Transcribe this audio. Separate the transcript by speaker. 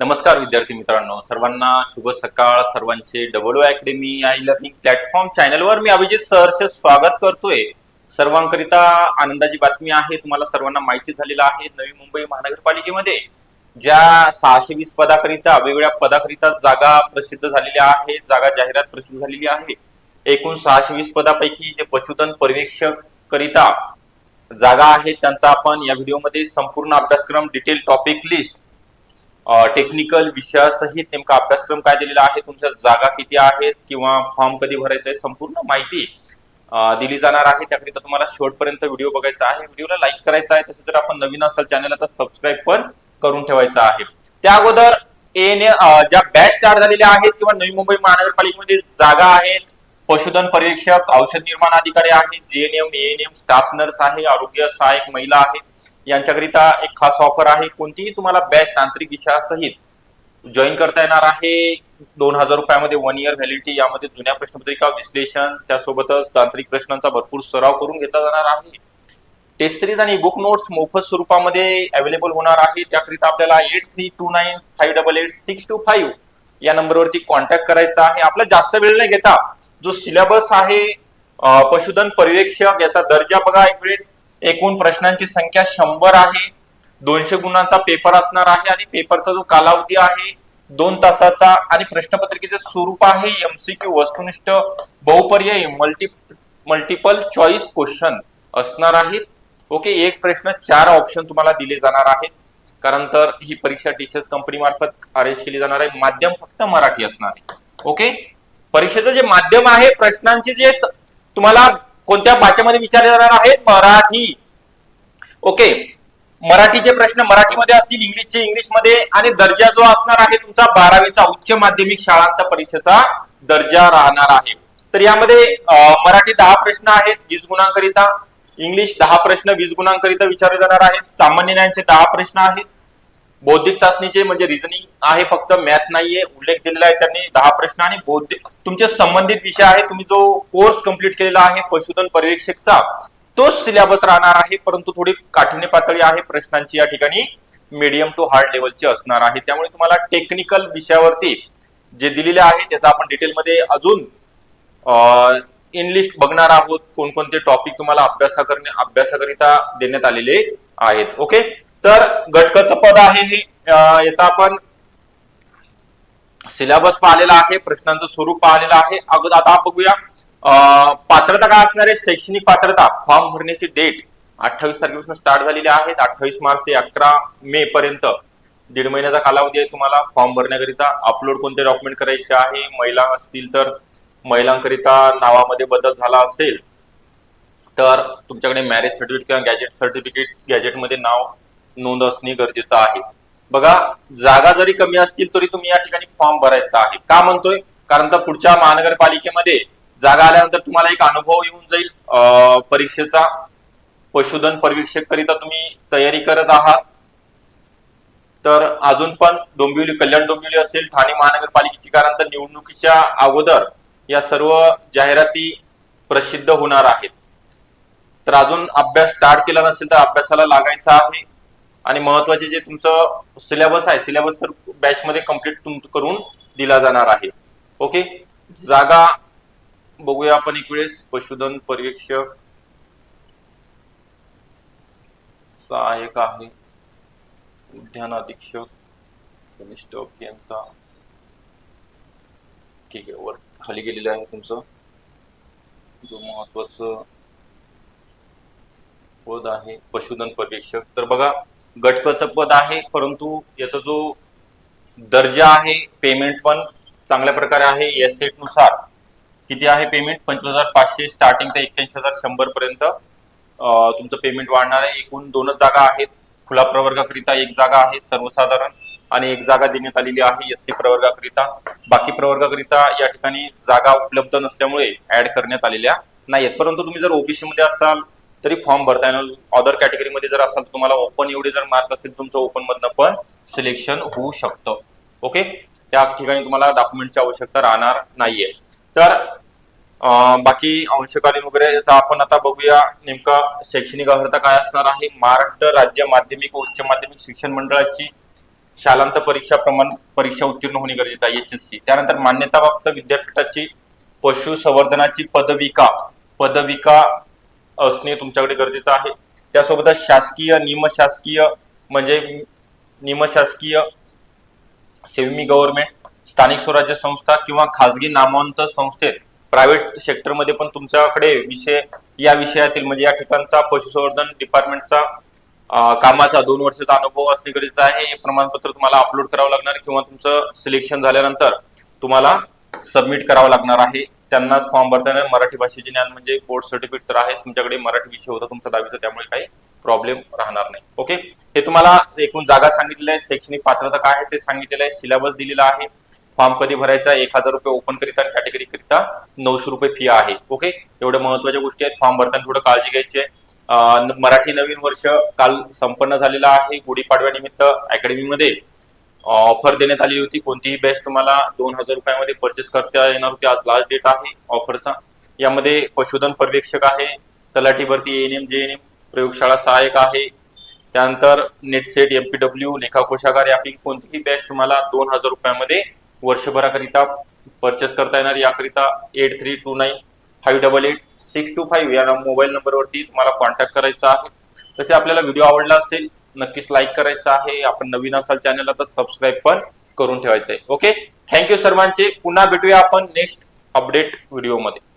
Speaker 1: नमस्कार विद्यार्थी मित्रांनो. सर्वांना शुभ सकाळ. सर्वांचे double academy I learning platform चॅनलवर मी अभिजित सरचे स्वागत करतोय. सर्वांकरिता आनंदाची बातमी आहे. तुम्हाला सर्वांना माहिती झालेलं आहे. नवी मुंबई महानगरपालिकेमध्ये ज्या सहाशे वीस पदाकरिता वेगवेगळ्या पदाकरिता जागा प्रसिद्ध झालेल्या आहेत जागा जाहिरात प्रसिद्ध झालेली आहे. एकूण सहाशे वीस पदापैकी जे पशुधन पर्यवेक्षक करिता जागा आहेत त्यांचा आपण या व्हिडिओमध्ये संपूर्ण अभ्यासक्रम डिटेल टॉपिक लिस्ट टेक्निकल विषयासहित नेमका अभ्यासक्रम काय दिलेला आहे तुमच्या जागा किती आहेत किंवा फॉर्म कधी भरायचा आहे संपूर्ण माहिती दिली जाणार आहे. त्याकरिता तुम्हाला शेवटपर्यंत व्हिडिओ बघायचा आहे. व्हिडिओला लाईक करायचा आहे. तसं जर आपण नवीन असाल चॅनलला तर सबस्क्राईब पण करून ठेवायचा आहे. त्या अगोदर एन ज्या बॅच स्टार्ट झालेल्या आहेत किंवा नवी मुंबई महानगरपालिकेमध्ये जागा आहेत पशुधन पर्यवेक्षक औषध निर्माण अधिकारी आहेत जीएनएम एएनएम स्टाफ नर्स आहे आरोग्य सहाय्यक महिला आहेत यांच्याकरिता एक खास ऑफर आहे. कोणतीही तुम्हाला बॅच तांत्रिक विषयासहित जॉईन करता येणार आहे. दोन हजार रुपयामध्ये वन इयर व्हॅलिडिटी यामध्ये जुन्या प्रश्नपत्रिका विश्लेषण त्यासोबतच तांत्रिक प्रश्नांचा भरपूर सराव करून घेतला जाणार आहे. टेस्ट सिरीज आणि बुक नोट्स मोफत स्वरूपामध्ये अवेलेबल होणार आहे. त्याकरिता आपल्याला eight three two nine five double eight six two five या नंबरवरती कॉन्टॅक्ट करायचा आहे. आपला जास्त वेळ नाही घेता जो सिलेबस आहे पशुधन पर्यवेक्षक याचा दर्जा बघा. एक वेळेस एकूण प्रश्नांची संख्या शंभर आहे दोनशे गुणांचा पेपर असणार आहे आणि पेपरचा जो कालावधी आहे दोन तासाचा आणि प्रश्नपत्रिकेचे स्वरूप आहे एमसीक्यू वस्तुनिष्ठ बहुपर्यायी मल्टी मल्टिपल चॉईस क्वेश्चन असणार आहेत. ओके एक प्रश्न चार ऑप्शन तुम्हाला दिले जाणार आहेत. कारण तर ही परीक्षा टीचर्स कंपनी मार्फत अरेंज केली जाणार आहे. माध्यम फक्त मराठी असणार आहे. ओके परीक्षेचं जे माध्यम आहे प्रश्नांचे जे तुम्हाला कोणत्या भाषेमध्ये विचारले जाणार आहेत? मराठी. ओके. मराठीचे प्रश्न मराठीमध्ये असतील इंग्लिशचे इंग्लिशमध्ये आणि दर्जा जो असणार आहे तुमचा बारावीचा उच्च माध्यमिक शाळांत परीक्षेचा दर्जा राहणार आहे. तर यामध्ये मराठी दहा प्रश्न आहेत वीस गुणांकरिता. इंग्लिश दहा प्रश्न वीस गुणांकरिता विचारले जाणार आहेत. सामान्य ज्ञानचे दहा प्रश्न आहेत. बौद्धिक चाचणीचे म्हणजे रिझनिंग आहे फक्त मॅथ नाहीये उल्लेख दिलेला आहे त्यांनी दहा प्रश्न आणि बौद्धिक तुमचे संबंधित विषय आहे तुम्ही जो कोर्स कंप्लीट केलेला आहे पशुधन पर्यवेक्षकचा तोच सिलेबस राहणार आहे परंतु थोडी काठिण्य पातळी आहे प्रश्नांची या ठिकाणी मीडियम टू हार्ड लेवलची असणार आहे. त्यामुळे तुम्हाला टेक्निकल विषयावरती जे दिलेले आहे त्याचा आपण डिटेलमध्ये अजून इन लिस्ट बघणार आहोत कोणकोणते टॉपिक तुम्हाला अभ्यासा करणे अभ्यासाकरिता देण्यात आलेले आहेत. ओके तर घटकाचं पद आहे हे याचा आपण सिलेबस पाहिलेला आहे प्रश्नांचं स्वरूप पाहिलेलं आहे. अगोदर आता बघूया पात्रता काय असणार आहे? शैक्षणिक पात्रता फॉर्म भरण्याची डेट अठ्ठावीस तारखेपासून स्टार्ट झालेली आहे. अठ्ठावीस मार्च ते अकरा मे पर्यंत दीड महिन्याचा कालावधी आहे तुम्हाला. फॉर्म भरण्याकरिता अपलोड कोणते डॉक्युमेंट करायचे आहे? महिला असतील तर महिलांकरिता नावामध्ये बदल झाला असेल तर तुमच्याकडे मॅरेज सर्टिफिकेट किंवा गॅजेट सर्टिफिकेट गॅजेटमध्ये नाव नोंद असणे गरजेचं आहे. बघा जागा जरी कमी असतील तरी तुम्ही या ठिकाणी फॉर्म भरायचा आहे. का म्हणतोय? कारण तर पुढच्या महानगरपालिकेमध्ये जागा आल्यानंतर तुम्हाला एक अनुभव येऊन जाईल. अं, परीक्षेचा पशुधन परीक्षक करिता तुम्ही तयारी करत आहात. तर अजून पण डोंबिवली कल्याण डोंबिवली असेल ठाणे महानगरपालिकेची कारण तर निवडणुकीच्या अगोदर या सर्व जाहिराती प्रसिद्ध होणार आहेत. तर अजून अभ्यास स्टार्ट केला नसेल तर अभ्यासाला लागायचा आहे. आणि महत्त्वाचे जे तुमचं सिलेबस आहे सिलेबस तर बॅच मध्ये कंप्लीट करून दिला जाणार आहे. ओके जागा बघूया आपण एक वेळेस. पशुधन पर्यवेक्षक सहाय्यक आहे. उद्यान अधीक्षक कनिष्ठ अभियंता. ठीक आहे वर खाली गेलेलं आहे तुमचं. जो महत्वाचं पद आहे पशुधन पर्यवेक्षक. तर बघा गटकचं पद आहे परंतु याचा जो दर्जा आहे पेमेंट पण चांगल्या प्रकारे आहे एस सेटनुसार किती आहे पेमेंट पंचवीस हजार पाचशे स्टार्टिंग ते एक्क्याऐंशी हजार शंभर पर्यंत तुमचं पेमेंट वाढणार आहे. एकूण दोनच जागा आहेत. खुला प्रवर्गाकरिता एक जागा आहे सर्वसाधारण आणि एक जागा देण्यात आलेली आहे एस सी प्रवर्गाकरिता. बाकी प्रवर्गाकरिता या ठिकाणी जागा उपलब्ध नसल्यामुळे ऍड करण्यात आलेल्या नाहीत परंतु तुम्ही जर ओबीसी मध्ये असाल तरी फॉर्म भरता येणार. अदर कॅटेगरीमध्ये जर असाल तर तुम्हाला ओपन एवढे जर मार्क असतील तुमचं ओपन मधनं पण सिलेक्शन होऊ शकतं. ओके त्या ठिकाणी तुम्हाला डॉक्युमेंटची आवश्यकता राहणार नाहीये. तर बाकी अंशकालीन वगैरे याचा आपण आता बघूया नेमका शैक्षणिक अर्हता काय असणार आहे. महाराष्ट्र राज्य माध्यमिक व उच्च माध्यमिक शिक्षण मंडळाची शालांत परीक्षा प्रमाण परीक्षा उत्तीर्ण होणे गरजेचं आहे एच एस सी त्यानंतर मान्यताप्राप्त विद्यापीठाची पशुसंवर्धनाची पदविका पदविका असणे तुमच्याकडे गरजेचं आहे. त्यासोबतच शासकीय निमशासकीय म्हणजे निमशासकीय सेमी गव्हर्नमेंट स्थानिक स्वराज्य संस्था किंवा खाजगी नामवंत संस्थेत प्रायव्हेट सेक्टरमध्ये पण तुमच्याकडे विषय या विषयातील म्हणजे या ठिकाणचा पशुसंवर्धन डिपार्टमेंटचा कामाचा दोन वर्षाचा अनुभव असणे गरजेचं आहे. हे प्रमाणपत्र तुम्हाला अपलोड करावं लागणार किंवा तुमचं सिलेक्शन झाल्यानंतर तुम्हाला सबमिट करावं लागणार आहे. त्यांनाच फॉर्म भरताना मराठी भाषेचे ज्ञान म्हणजे बोर्ड सर्टिफिकेट तर आहे तुमच्याकडे मराठी विषय होता तुमचा दहावीचा त्यामुळे काही प्रॉब्लेम राहणार नाही. ओके हे तुम्हाला एकूण जागा सांगितलेलं आहे. शैक्षणिक पात्रता काय आहे ते सांगितलेलं आहे. सिलेबस दिलेला आहे. फॉर्म कधी भरायचा एक हजार रुपये ओपन करिता आणि कॅटेगरी करिता नऊशे रुपये फी आहे. ओके एवढ्या महत्त्वाच्या गोष्टी आहेत. फॉर्म भरताना थोडं काळजी घ्यायची आहे. मराठी नवीन वर्ष काल संपन्न झालेलं आहे. गुढीपाडव्यानिमित्त अकॅडमीमध्ये ऑफर देण्यात आलेली होती. कोणतीही बॅच तुम्हाला दोन हजार रुपयामध्ये परचेस करता येणार होती. आज लास्ट डेट आहे ऑफरचा. यामध्ये पशुधन पर्यवेक्षक आहे तलाठी भरती N M J N M प्रयोगशाळा सहाय्यक आहे. त्यानंतर नेटसेट एमपीडब्ल्यू लेखा कोशागार यापैकी कोणतीही बॅच तुम्हाला दोन हजार रुपयामध्ये वर्षभराकरिता परचेस करता येणार. याकरिता eight three two nine five double eight six two five या मोबाईल नंबरवरती तुम्हाला कॉन्टॅक्ट करायचा आहे. तसे आपल्याला व्हिडिओ आवडला असेल नक्कीच लाईक करायचं आहे. आपण नवीन असाल चॅनलला तर सबस्क्राईब पण करून ठेवायचं आहे ओके थँक्यू सर्वांचे. पुन्हा भेटूया आपण नेक्स्ट अपडेट व्हिडिओमध्ये